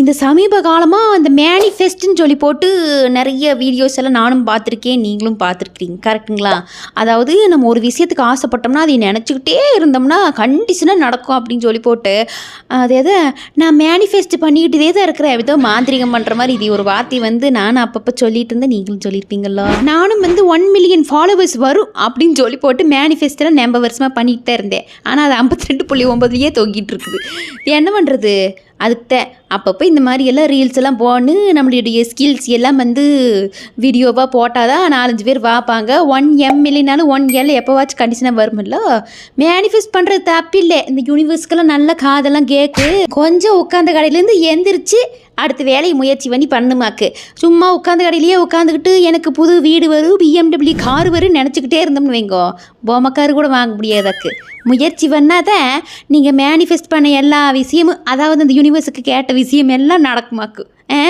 இந்த சமீப காலமாக அந்த மேனிஃபெஸ்ட்னு சொல்லி போட்டு நிறைய வீடியோஸ் எல்லாம் நானும் பார்த்துருக்கேன் நீங்களும் பார்த்துருக்கீங்க கரெக்டுங்களா அதாவது நம்ம ஒரு விஷயத்துக்கு ஆசைப்பட்டோம்னா அதை நினச்சிக்கிட்டே இருந்தோம்னா கண்டிஷனாக நடக்கும் அப்படின்னு சொல்லி போட்டு அதாவது நான் மேனிஃபெஸ்ட் பண்ணிக்கிட்டே தான் இருக்கிறேன். ஏதோ மாந்திரிகம் பண்ணுற மாதிரி இது ஒரு வார்த்தை வந்து நானும் அப்பப்போ சொல்லிட்டு இருந்தேன் நீங்களும் சொல்லியிருப்பீங்களா நானும் வந்து ஒன் மில்லியன் ஃபாலோவர்ஸ் வரும் அப்படின்னு சொல்லி போட்டு மேனிஃபெஸ்டெல்லாம் நம்ப வருஷமாக பண்ணிகிட்டு தான் இருந்தேன். ஆனால் அது ஐம்பத்தி ரெண்டு புள்ளி ஒம்பதுலேயே தொங்கிட்டு இருக்குது. என்ன பண்ணுறது அதுக்கு தான் அப்பப்போ இந்த மாதிரி எல்லாம் ரீல்ஸ் எல்லாம் போன்னு நம்மளுடைய ஸ்கில்ஸ் எல்லாம் வந்து வீடியோவாக போட்டால் தான் நாலஞ்சு பேர் பார்ப்பாங்க. ஒன் எம் இல்லைனாலும் ஒன் எல் எப்போவாச்சும் கண்டிஷனாக வருமில்ல மேனிஃபெஸ்ட் பண்ணுறது தப்பில்லை. இந்த யூனிவர்ஸ்க்கெல்லாம் நல்ல காதெல்லாம் கேட்கு கொஞ்சம் உட்காந்த கடையிலேருந்து எந்திரிச்சு அடுத்த வேலையை முயற்சி பண்ணி பண்ணுமாக்கு. சும்மா உட்காந்த கடையிலேயே உட்காந்துக்கிட்டு எனக்கு புது வீடு வரும் பிஎம்டபிள்யூ கார் வரும் நினச்சிக்கிட்டே இருந்தோம்னு வைங்கோ. பொம்மை கார் கூட வாங்க முடியாதாக்கு முயற்சி பண்ணாதான் நீங்கள் மேனிஃபெஸ்ட் பண்ண எல்லா விஷயமும் அதாவது அந்த யூனிவர்ஸுக்கு கேட்ட விஷயம் எல்லாம் நடக்குமாக்கு. ஆ?